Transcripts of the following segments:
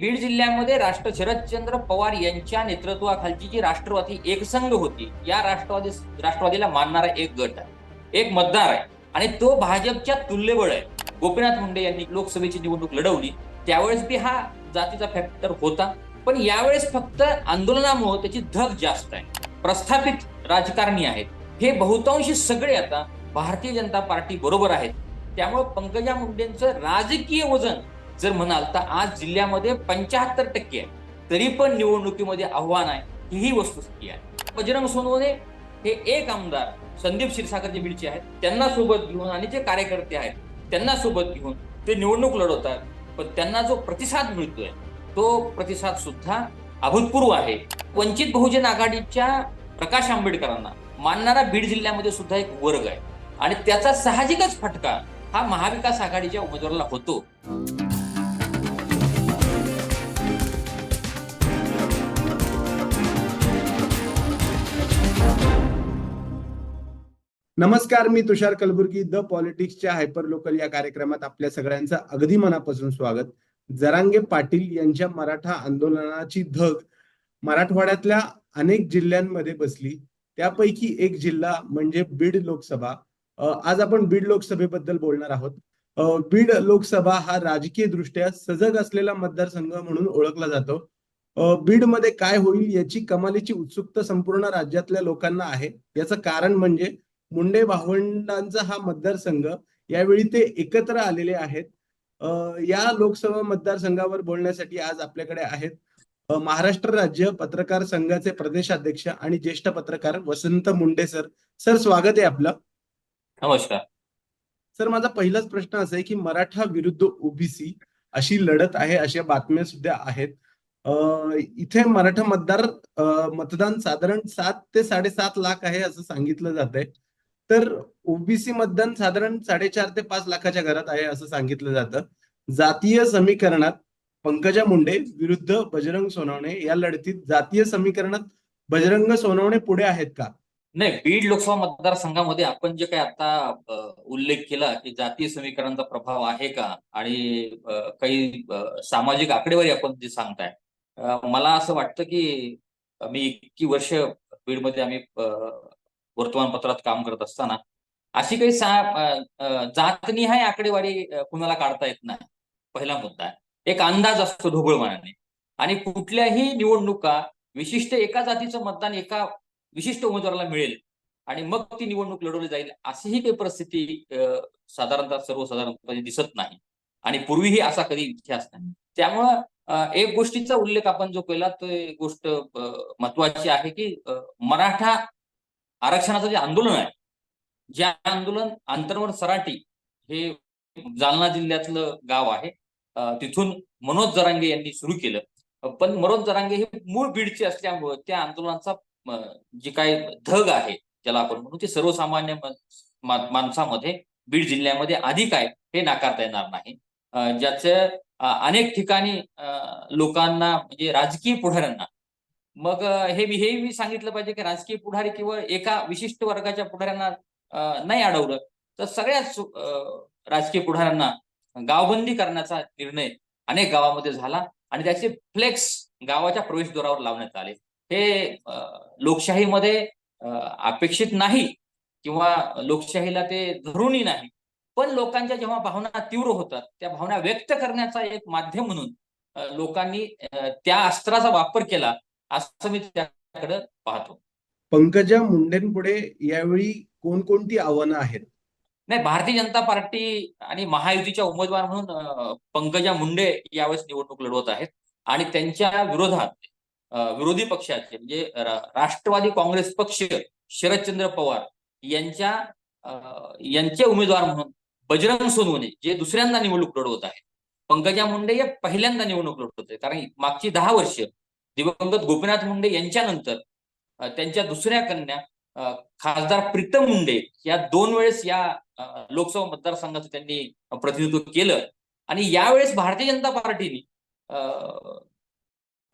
बीड जिल्ह्यामध्ये राष्ट्र शरदचंद्र पवार यांच्या नेतृत्वाखालची जी राष्ट्रवादी एकसंघ होती या राष्ट्रवादी राष्ट्रवादीला मानणारा एक गट आहे एक मतदार आहे. आणि तो भाजपच्या तुल्यबळ आहे. गोपीनाथ मुंडे यांनी लोकसभेची निवडणूक लढवली त्यावेळेस बी हा जातीचा फॅक्टर होता. पण यावेळेस फक्त आंदोलनामुळे त्याची धग जास्त आहे. प्रस्थापित राजकारणी आहेत. हे बहुतांशी सगळे आता भारतीय जनता पार्टी बरोबर आहेत. त्यामुळे पंकजा मुंडेंचं राजकीय वजन जर म्हणाल तर आज जिल्ह्यामध्ये पंच्याहत्तर टक्के आहे. तरी पण निवडणुकीमध्ये आव्हान आहे ही वस्तुस्थिती आहे. बजरंग सोनवणे हे एक आमदार संदीप क्षीरसागर जे बीडचे आहेत. त्यांना सोबत घेऊन आणि जे कार्यकर्ते आहेत त्यांना सोबत घेऊन ते निवडणूक लढवतात. पण त्यांना जो प्रतिसाद मिळतोय तो प्रतिसाद सुद्धा अभूतपूर्व आहे. वंचित बहुजन आघाडीच्या प्रकाश आंबेडकरांना मानणारा बीड जिल्ह्यामध्ये सुद्धा एक वर्ग आहे. आणि त्याचा साहजिकच फटका हा महाविकास आघाडीच्या उमेदवाराला होतो. नमस्कार मी तुषार कलबुर्गी द पॉलिटिक्सच्या हायपर लोकल या कार्यक्रमात आपल्या सगळ्यांचं अगदी मनापासून स्वागत. जरांगे पाटील यांच्या मराठा आंदोलनाची धग मराठवाड्यातल्या अनेक जिल्ह्यांमध्ये बसली. त्यापैकी एक जिल्हा म्हणजे बीड लोकसभा. आज आपण बीड लोकसभेबद्दल बोलणार आहोत. बीड लोकसभा हा राजकीय दृष्ट्या सजग असलेला मतदारसंघ म्हणून ओळखला जातो. बीडमध्ये काय होईल याची कमालीची उत्सुकता संपूर्ण राज्यातल्या लोकांना आहे. याचं कारण म्हणजे मुंडे भावंडांचा हा मतदारसंघ यावेळी ते एकत्र आलेले आहेत. अ, या लोकसभा मतदारसंघावर बोलण्यासाठी आज आपल्याकडे आहेत महाराष्ट्र राज्य पत्रकार संघाचे प्रदेशाध्यक्ष आणि ज्येष्ठ पत्रकार वसंत मुंडे सर. सर स्वागत आहे आपलं. नमस्कार. सर माझा पहिलाच प्रश्न असा आहे की मराठा विरुद्ध ओबीसी अशी लढत आहे अशा बातम्या सुद्धा आहेत. अ, इथे मराठा मतदार मतदान साधारण सात ते साडेसात लाख आहे असं सांगितलं जात आहे तर ओबीसी मतदान साधारण साडेचार ते पाच लाखाच्या घरात आहे असं सांगितलं जातं. जातीय समीकरणात पंकजा मुंडे विरुद्ध बजरंग सोनवणे या लढतीत जातीय समीकरणात बजरंग सोनवणे पुढे आहेत का? नाही बीड लोकसभा मतदारसंघामध्ये आपण जे काही आता उल्लेख केला की जातीय समीकरणाचा प्रभाव आहे का? आणि काही सामाजिक आकडेवारी आपण जे सांगताय मला असं वाटतं की मी इतकी वर्ष बीडमध्ये आम्ही वर्तमानपत्रात काम करत असताना अशी काही सा जातनिहाय आकडेवारी कुणाला काढता येत नाही? पहिला मुद्दा आहे. एक अंदाज असतो ढोबळमानाने आणि कुठल्याही निवडणुका विशिष्ट एका जातीचं मतदान एका विशिष्ट उमेदवाराला मिळेल आणि मग ती निवडणूक लढवली जाईल अशीही काही परिस्थिती साधारणतः सर्वसाधारणपणे दिसत नाही. आणि पूर्वीही असा कधी इतिहास नाही. त्यामुळं एक गोष्टीचा उल्लेख आपण जो केला तो एक गोष्ट महत्वाची आहे की मराठा आरक्षणाचं जे आंदोलन आहे जे आंदोलन अंतर्वर सराटी हे जालना जिल्ह्यातलं गाव आहे. तिथून मनोज जरांगे यांनी सुरू केलं. पण मनोज जरांगे हे मूळ बीडचे असल्यामुळं त्या आंदोलनाचा जे काही काय धग आहे ज्याला आपण म्हणू ते सर्वसामान्य माणसामध्ये बीड जिल्ह्यामध्ये अधिक आहे हे नाकारता येणार नाही. ज्याचं अनेक ठिकाणी लोकांना म्हणजे राजकीय पुढाऱ्यांना मग हे हेही हे मी सांगितलं पाहिजे की राजकीय पुढारी किंवा एका विशिष्ट वर्गाच्या पुढाऱ्यांना नाही अडवलं. तर सगळ्याच राजकीय पुढाऱ्यांना गावबंदी करण्याचा निर्णय अनेक गावामध्ये झाला आणि त्याचे फ्लेक्स गावाच्या प्रवेशद्वारावर लावण्यात आले. हे लोकशाहीमध्ये अपेक्षित नाही किंवा लोकशाहीला ते धरूनही नाही. पण लोकांच्या जेव्हा भावना तीव्र होतात त्या भावना व्यक्त करण्याचा एक माध्यम म्हणून लोकांनी त्या अस्त्राचा वापर केला असं मी त्याकडे पाहतो. पंकजा मुंडेंपुढे यावेळी कोणकोणती आव्हानं आहेत? नाही भारतीय जनता पार्टी आणि महायुतीच्या उमेदवार म्हणून पंकजा मुंडे यावेळेस निवडणूक लढवत आहेत. आणि त्यांच्या विरोधात विरोधी पक्षाचे म्हणजे राष्ट्रवादी काँग्रेस पक्ष शरदचंद्र पवार यांच्या यांचे उमेदवार म्हणून बजरंग सोनवणे जे दुसऱ्यांदा निवडणूक लढवत आहेत. पंकजा मुंडे हे पहिल्यांदा निवडणूक लढवत आहेत. कारण मागची दहा वर्ष दिवंगत गोपीनाथ मुंडे यांच्यानंतर त्यांच्या दुसऱ्या कन्या खासदार प्रीतम मुंडे या दोन वेळेस या लोकसभा मतदारसंघाचं त्यांनी प्रतिनिधित्व केलं. आणि यावेळेस भारतीय जनता पार्टीने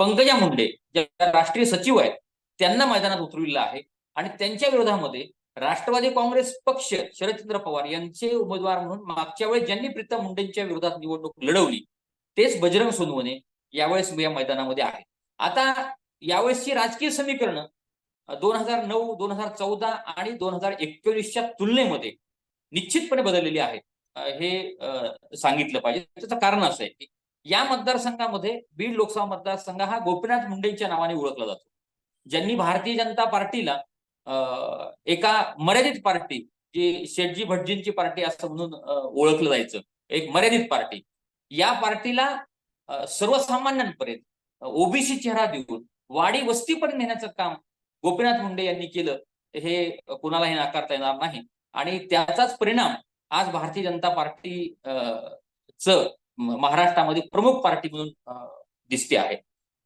पंकजा मुंडे ज्या राष्ट्रीय सचिव आहेत त्यांना मैदानात उतरविलं आहे. आणि त्यांच्या विरोधामध्ये राष्ट्रवादी काँग्रेस पक्ष शरदचंद्र पवार यांचे उमेदवार म्हणून मागच्या वेळेस ज्यांनी प्रीतम मुंडेंच्या विरोधात निवडणूक लढवली तेच बजरंग सोनवणे यावेळेस या मैदानामध्ये आहे आता यावेळेसची राजकीय समीकरण दोन हजार नऊ दोन हजार चौदा आणि दोन हजार एकोणीसच्या तुलनेमध्ये निश्चितपणे बदललेली आहेत. हे सांगितलं पाहिजे. त्याचं कारण असं आहे की या मतदारसंघामध्ये बीड लोकसभा मतदारसंघ हा गोपीनाथ मुंडेंच्या नावाने ओळखला जातो. ज्यांनी भारतीय जनता पार्टीला एका मर्यादित पार्टी जी शेटजी भटजींची पार्टी असं म्हणून ओळखलं जायचं एक मर्यादित पार्टी. या पार्टीला सर्वसामान्यांपर्यंत ओबीसी चेहरा देऊन वाडी वस्तीपर्यंत नेण्याचं काम गोपीनाथ मुंडे यांनी केलं हे कुणालाही नाकारता येणार नाही. आणि त्याचाच परिणाम आज भारतीय जनता पार्टी च महाराष्ट्रामध्ये प्रमुख पार्टी म्हणून दिसते आहे.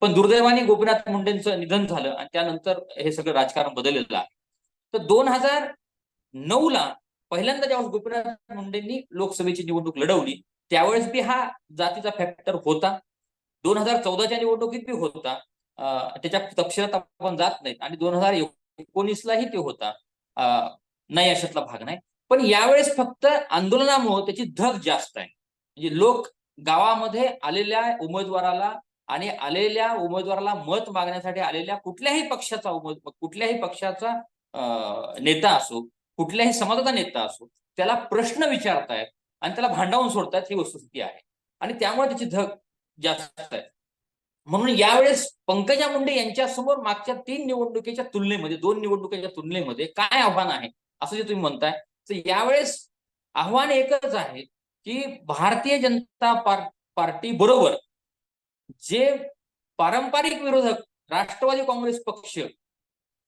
पण दुर्दैवाने गोपीनाथ मुंडेंचं निधन झालं आणि त्यानंतर हे सगळं राजकारण बदललेलं आहे. तर दोन हजार नऊ ला पहिल्यांदा ज्यावेळेस गोपीनाथ मुंडेंनी लोकसभेची निवडणूक लढवली त्यावेळेस बी हा जातीचा फॅक्टर होता. दोन हजार चौदाच्या निवडणुकीत बी होता. त्याच्या तपशिलात आपण जात नाहीत. आणि दोन हजार एकोणीसलाही ते होता. नाही अशातला भाग नाही. पण यावेळेस फक्त आंदोलनामुळे त्याची धग जास्त आहे. म्हणजे लोक गावामध्ये आलेल्या उमेदवाराला आणि आलेल्या उमेदवाराला मत मागण्यासाठी आलेल्या कुठल्याही पक्षाचा उमेद कुठल्याही पक्षाचा नेता असो कुठल्याही समाजाचा नेता असो त्याला प्रश्न विचारतायत आणि त्याला भांडावून सोडतायत ही वस्तुस्थिती आहे. आणि त्यामुळे त्याची धग जास्त आहे. म्हणून यावेळेस पंकजा मुंडे यांच्यासमोर मागच्या तीन निवडणुकीच्या तुलनेमध्ये दोन निवडणुकीच्या तुलनेमध्ये काय आव्हान आहे? असं जे तुम्ही म्हणताय तर यावेळेस आव्हान एकच आहे की भारतीय जनता पार- पार्टी बरोबर जे पारंपरिक विरोधक राष्ट्रवादी काँग्रेस पक्ष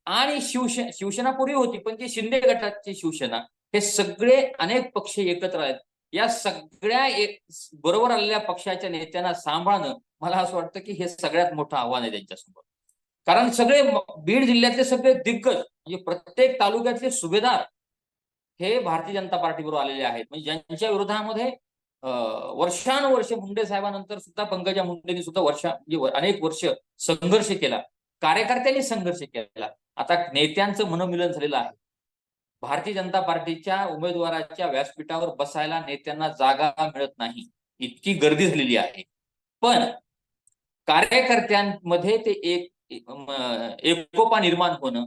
आणि शिवसेना शिवसेना पूर्वी होती पण ती शिंदे गटाची शिवसेना हे सगळे अनेक पक्ष एकत्र आहेत. या सगळ्या एक बरोबर आलेल्या पक्षाच्या नेत्यांना सांभाळणं मला असं वाटतं की हे सगळ्यात मोठं आव्हान आहे त्यांच्यासमोर. कारण सगळे बीड जिल्ह्यातले सगळे दिग्गज म्हणजे प्रत्येक तालुक्यातले सुभेदार हे भारतीय जनता पार्टी बरोबर आलेले आहेत. म्हणजे ज्यांच्या विरोधामध्ये वर्षानुवर्ष मुंडे साहेबांनंतर सुद्धा पंकजा मुंडेंनी सुद्धा वर्षा म्हणजे अनेक वर्ष संघर्ष केला. कार्यकर्त्यांनी संघर्ष केला. आता नेत्यांचं मनोमिलन झालेलं आहे. भारतीय जनता पार्टीच्या उमेदवाराच्या व्यासपीठावर बसायला नेत्यांना जागा मिळत नाही. इतकी गर्दी झालेली आहे. पण कार्यकर्त्यांमध्ये ते एक एकोपा निर्माण होणं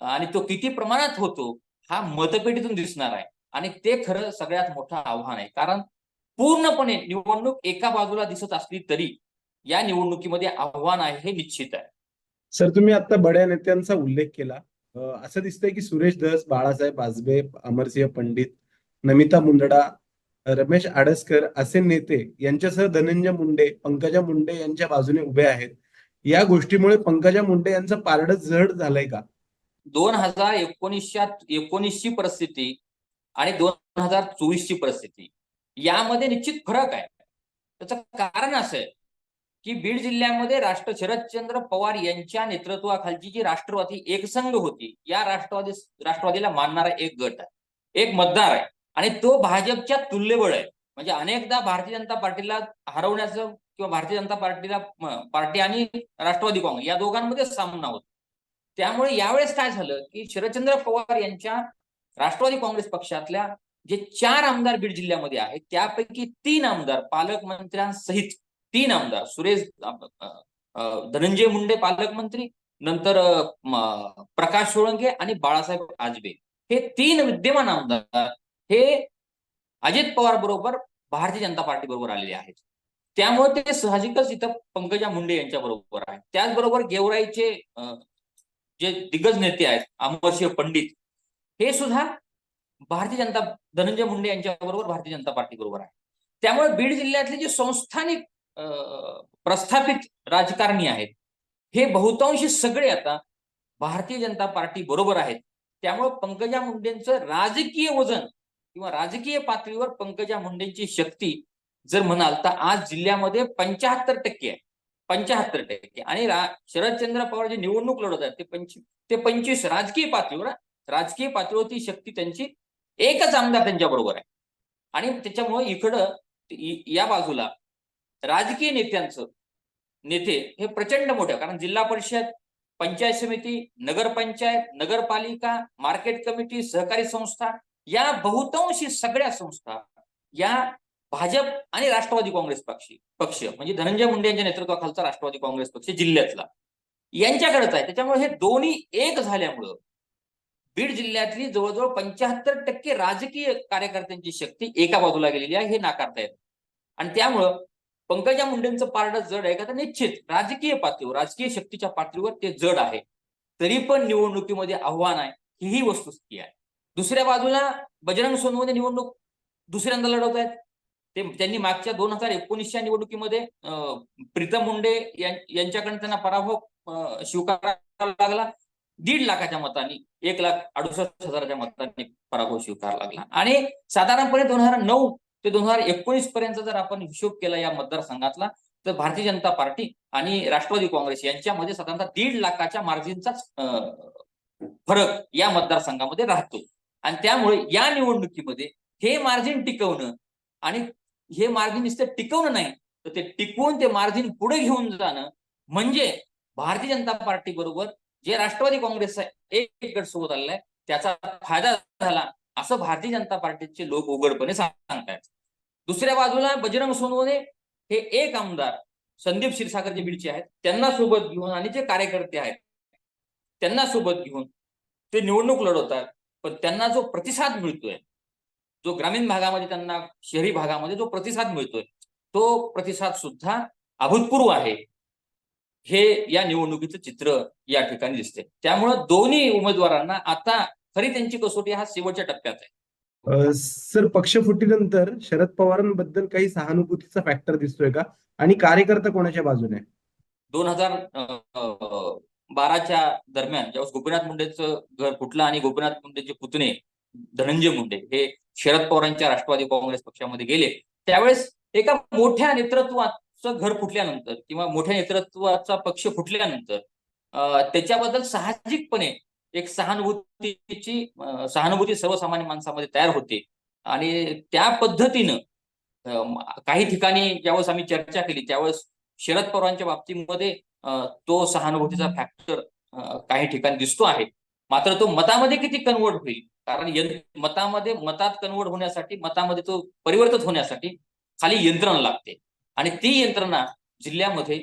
आणि तो किती प्रमाणात होतो हा मतपेटीतून दिसणार आहे. आणि ते खरं सगळ्यात मोठं आव्हान आहे. कारण पूर्णपणे निवडणूक एका बाजूला दिसत असली तरी या निवडणुकीमध्ये आव्हान आहे हे निश्चित आहे. सर तुम्ही आता बड्या नेत्यांचा उल्लेख केला. असं दिसतंय की सुरेश दस बाळासाहेब आजबे अमरसिंह पंडित नमिता मुंदडा रमेश आडसकर असे नेते यांच्यासह धनंजय मुंडे पंकजा मुंडे यांच्या बाजूने उभे आहेत. या गोष्टीमुळे पंकजा मुंडे यांचं पारडं जड झालंय का? दोन हजार एकोणीसच्या एकोणीसची परिस्थिती आणि दोन हजार चोवीसची परिस्थिती यामध्ये निश्चित फरक आहे. त्याचं कारण असं आहे की बीड जिल्ह्यामध्ये राष्ट्र शरदचंद्र पवार यांच्या नेतृत्वाखालची जी राष्ट्रवादी एकसंघ होती या राष्ट्रवादी राष्ट्रवादीला मानणारा एक गट आहे एक मतदार आहे. आणि तो भाजपच्या तुल्यबळ आहे. म्हणजे अनेकदा भारतीय जनता पार्टीला हरवण्याचं किंवा भारतीय जनता पार्टीला पार्टी आणि राष्ट्रवादी काँग्रेस या दोघांमध्ये सामना होत. त्यामुळे यावेळेस काय झालं की शरदचंद्र पवार यांच्या राष्ट्रवादी काँग्रेस पक्षातल्या जे चार आमदार बीड जिल्ह्यामध्ये आहेत त्यापैकी तीन आमदार पालकमंत्र्यांसहित तीन आमदार. सुरेश धनंजय मुंडे पालकमंत्री नंतर प्रकाश सोळंके आणि बाळासाहेब आजबे. हे तीन विद्यमान आमदार हे अजित पवार बरोबर भारतीय जनता पार्टी बरोबर आलेले आहेत. त्यामुळे ते साहजिकच इथं पंकजा मुंडे यांच्या बरोबर आहे त्याचबरोबर गेवराईचे जे दिग्गज नेते आहेत अमरसिंह पंडित हे सुद्धा भारतीय जनता धनंजय मुंडे यांच्या बरोबर भारतीय जनता पार्टी बरोबर आहे त्यामुळे बीड जिल्ह्यातले जे संस्थानिक प्रस्थापित राजकारणी आहेत. हे बहुतांशी सगळे आता भारतीय जनता पार्टी बरोबर आहेत. त्यामुळे पंकजा मुंडेंचं राजकीय वजन किंवा राजकीय पातळीवर पंकजा मुंडेंची शक्ती जर म्हणाल तर आज जिल्ह्यामध्ये पंच्याहत्तर टक्के आहे. पंच्याहत्तर टक्के. आणि शरदचंद्र पवार जे निवडणूक लढवत आहेत ते पंच ते पंचवीस राजकीय पातळीवर राजकीय पातळीवर ती शक्ती त्यांची एकच आमदार त्यांच्या बरोबर आहे. आणि त्याच्यामुळे इकडं या बाजूला राजकीय नेत्यांचं नेते हे प्रचंड मोठे कारण जिल्हा परिषद पंचायत समिती नगरपंचायत नगरपालिका मार्केट कमिटी सहकारी संस्था या बहुतांशी सगळ्या संस्था या भाजप आणि राष्ट्रवादी काँग्रेस पक्ष पक्ष म्हणजे धनंजय मुंडे यांच्या नेतृत्वाखालचा राष्ट्रवादी काँग्रेस पक्ष जिल्ह्यातला. यांच्याकडेच आहे. त्याच्यामुळे हे दोन्ही एक झाल्यामुळं बीड जिल्ह्यातली जवळजवळ पंच्याहत्तर टक्के राजकीय कार्यकर्त्यांची शक्ती एका बाजूला गेलेली आहे हे नाकारता येत. आणि त्यामुळं पंकजा मुंडेंचं पारडं जड आहे का? तर निश्चित. राजकीय पातळीवर राजकीय शक्तीच्या पातळीवर ते जड आहे. तरी पण निवडणुकीमध्ये आव्हान आहे. ही ही वस्तुस्थिती आहे. दुसऱ्या बाजूला बजरंग सोनवणे निवडणूक दुसऱ्यांदा लढवत आहेत. ते त्यांनी मागच्या दोन हजार एकोणीसच्या निवडणुकीमध्ये प्रीतम मुंडे यांच्याकडे त्यांना पराभव स्वीकारावा लागला. दीड लाखाच्या मतांनी एक लाख अडुसष्ट हजाराच्या मतांनी पराभव स्वीकारावा लागला. आणि साधारणपणे दोन हजार नऊ ते दोन हजार एकोणीस पर्यंत जर आपण हिशोब केला या मतदारसंघातला तर भारतीय जनता पार्टी आणि राष्ट्रवादी काँग्रेस यांच्यामध्ये साधारणतः दीड लाखाच्या मार्जिनचाच फरक या मतदारसंघामध्ये राहतो. आणि त्यामुळे या निवडणुकीमध्ये हे मार्जिन टिकवणं आणि हे मार्जिन नुसतं टिकवणं नाही तर ते टिकवून ते मार्जिन पुढे घेऊन जाणं म्हणजे भारतीय जनता पार्टी बरोबर जे राष्ट्रवादी काँग्रेसचा एक गट सोबत आलेला आहे त्याचा फायदा झाला असं भारतीय जनता पार्टीचे लोक उघडपणे सांगतायत. दुसऱ्या बाजूला बजरंग सोनवणे हे एक आमदार संदीप क्षीरसागर जे बीडचे आहेत. त्यांना सोबत घेऊन आणि जे कार्यकर्ते आहेत त्यांना सोबत घेऊन ते निवडणूक लढवतात. पण त्यांना जो प्रतिसाद मिळतोय जो ग्रामीण भागामध्ये त्यांना शहरी भागामध्ये जो प्रतिसाद मिळतोय तो प्रतिसाद सुद्धा अभूतपूर्व आहे. हे या निवडणुकीचं चित्र या ठिकाणी दिसते त्यामुळं दोन्ही उमेदवारांना आता खरी त्यांची कसोटी हा शेवटच्या टप्प्यात आहे. सर पक्ष फुटीनंतर शरद पवारांबद्दल काही सहानुभूतीचा फॅक्टर दिसतोय का? आणि कार्यकर्ता कोणाच्या बाजूने? दोन हजार बाराच्या दरम्यान ज्यावेळेस गोपीनाथ मुंडेचं घर फुटलं आणि गोपीनाथ मुंडेचे पुतणे धनंजय मुंडे हे शरद पवारांच्या राष्ट्रवादी काँग्रेस पक्षामध्ये गेले त्यावेळेस एका मोठ्या नेतृत्वाचं घर फुटल्यानंतर किंवा मोठ्या नेतृत्वाचा पक्ष फुटल्यानंतर त्याच्याबद्दल साहजिकपणे एक सहानुभूतीची सहानुभूती सर्वसामान्य माणसामध्ये तयार होते. आणि त्या पद्धतीनं काही ठिकाणी ज्यावेळेस आम्ही चर्चा केली त्यावेळेस शरद पवारांच्या बाबतीमध्ये तो सहानुभूतीचा फॅक्टर काही ठिकाणी दिसतो आहे. मात्र तो मतामध्ये किती कन्वर्ट होईल? कारण मतामध्ये मतात कन्वर्ट होण्यासाठी मतामध्ये तो परिवर्तित होण्यासाठी खाली यंत्रणा लागते. आणि ती यंत्रणा जिल्ह्यामध्ये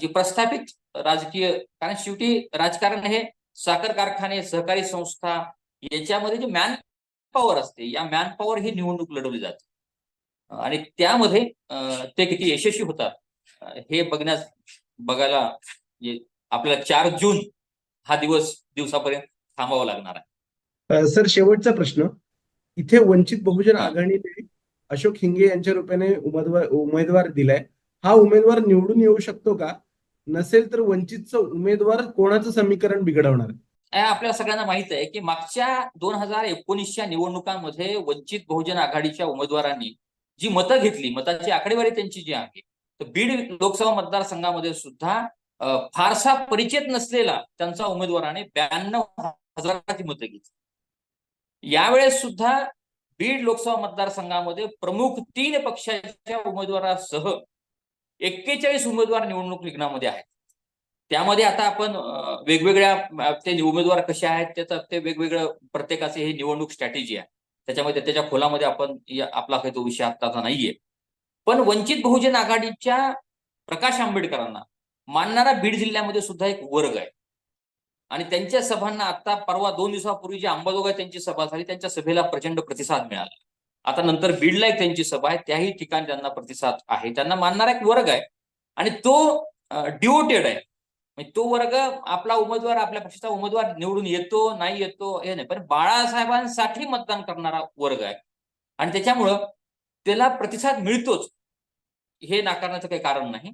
जी प्रस्थापित राजकीय कारण शेवटी राजकारण हे साखर कारखाने सहकारी संस्था याच्यामध्ये जे मॅन पॉवर असते या मॅन पॉवर ही निवडणूक लढवली जाते. आणि त्यामध्ये ते किती यशस्वी होतात हे बघण्यास बघायला आपल्याला चार जून हा दिवस दिवसापर्यंत थांबावा लागणार आहे. सर शेवटचा प्रश्न. इथे वंचित बहुजन. आघाडीने अशोक हिंगे यांच्या रूपाने उमेदवार उमेदवार दिलाय. हा उमेदवार निवडून येऊ शकतो का? नसेल तर वंचितचं उमेदवार कोणाचं समीकरण बिघडवणार? आपल्या सगळ्यांना माहीत आहे की मागच्या दोन हजार एकोणीसच्या निवडणुकांमध्ये वंचित बहुजन आघाडीच्या उमेदवारांनी जी मतं घेतली मताची आकडेवारी त्यांची जी आहे तर बीड लोकसभा मतदारसंघामध्ये सुद्धा फारसा परिचित नसलेला त्यांचा उमेदवाराने ब्याण्णव हजाराची मतं घेतली. यावेळेस सुद्धा बीड लोकसभा मतदारसंघामध्ये प्रमुख तीन पक्षाच्या उमेदवारासह एक्केचाळीस उमेदवार निवडणूक रिंगणामध्ये आहेत. त्यामध्ये आता आपण वेगवेगळ्या ते उमेदवार कसे आहेत त्याचं ते वेगवेगळं प्रत्येकाचे हे निवडणूक स्ट्रॅटेजी आहे. त्याच्यामध्ये त्याच्या खोलामध्ये आपण आपला काही तो विषय आत्ताचा नाहीये. पण वंचित बहुजन आघाडीच्या प्रकाश आंबेडकरांना मानणारा बीड जिल्ह्यामध्ये सुद्धा एक वर्ग आहे. आणि त्यांच्या सभांना आता परवा दोन दिवसापूर्वी जी अंबाजोगाई त्यांची सभा झाली त्यांच्या सभेला प्रचंड प्रतिसाद मिळाला. आता नंतर बीडला एक त्यांची सभा आहे त्याही ठिकाणी त्यांना प्रतिसाद आहे. त्यांना मानणारा एक वर्ग आहे आणि तो डिवोटेड आहे. म्हणजे तो वर्ग आपला उमेदवार आपल्या पक्षाचा उमेदवार निवडून येतो नाही येतो हे नाही. पण बाळासाहेबांसाठी मतदान करणारा वर्ग आहे. आणि त्याच्यामुळं त्याला प्रतिसाद मिळतोच. हे नाकारण्याचं काही कारण नाही.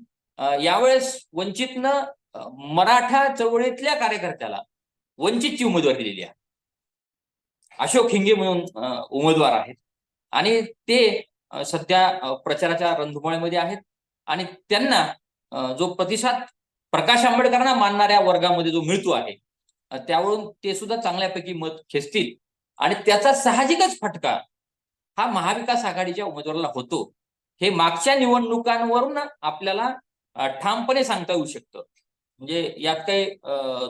यावेळेस वंचितनं मराठा चळवळीतल्या कार्यकर्त्याला वंचितची उमेदवारी दिलेली आहे. अशोक हिंगे म्हणून उमेदवार आहेत. आणि ते सध्या प्रचाराच्या रणधुमाळीमध्ये आहेत. आणि त्यांना जो प्रतिसाद प्रकाश आंबेडकरांना मानणाऱ्या वर्गामध्ये जो मिळतो आहे त्यावरून ते सुद्धा चांगल्यापैकी मत खेचतील. आणि त्याचा साहजिकच फटका हा महाविकास आघाडीच्या उमेदवाराला होतो. हे मागच्या निवडणुकांवरून आपल्याला ठामपणे सांगता येऊ शकतं. म्हणजे यात काही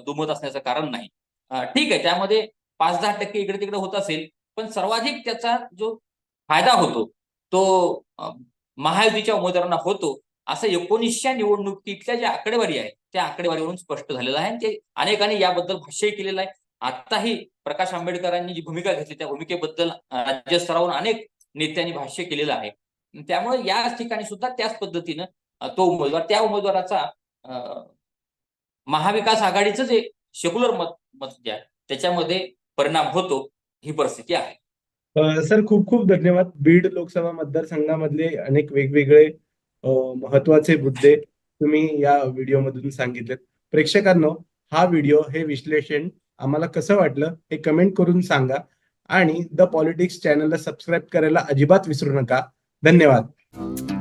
दुमत असण्याचं कारण नाही. ठीक आहे त्यामध्ये पाच दहा टक्के इकडे तिकडे होत असेल पण सर्वाधिक त्याचा जो फायदा होतो. तो महायुतीच्या उमेदवारांना होतो. असं एकोणीसच्या निवडणुकीतल्या ज्या आकडेवारी आहे त्या आकडेवारीवरून स्पष्ट झालेलं आहे. आणि ते अनेकांनी याबद्दल भाष्यही केलेलं आहे. आताही प्रकाश आंबेडकरांनी जी भूमिका घेतली त्या भूमिकेबद्दल राज्यस्तरावरून अनेक नेत्यांनी भाष्य केलेलं आहे. त्यामुळे याच ठिकाणी सुद्धा त्याच पद्धतीनं तो उमेदवार त्या उमेदवाराचा महाविकास आघाडीचं जे सेक्युलर मत मत जे आहे त्याच्यामध्ये परिणाम होतो ही परिस्थिती आहे. सर खूप खूप धन्यवाद. बीड लोकसभा मतदारसंघामधले अनेक वेगवेगळे महत्त्वाचे मुद्दे तुम्ही या व्हिडिओमधून सांगितलेत. प्रेक्षकांनो हा व्हिडिओ हे विश्लेषण आम्हाला कसं वाटलं हे कमेंट करून सांगा आणि द पॉलिटिक्स चॅनलला सबस्क्राईब करायला अजिबात विसरू नका. धन्यवाद.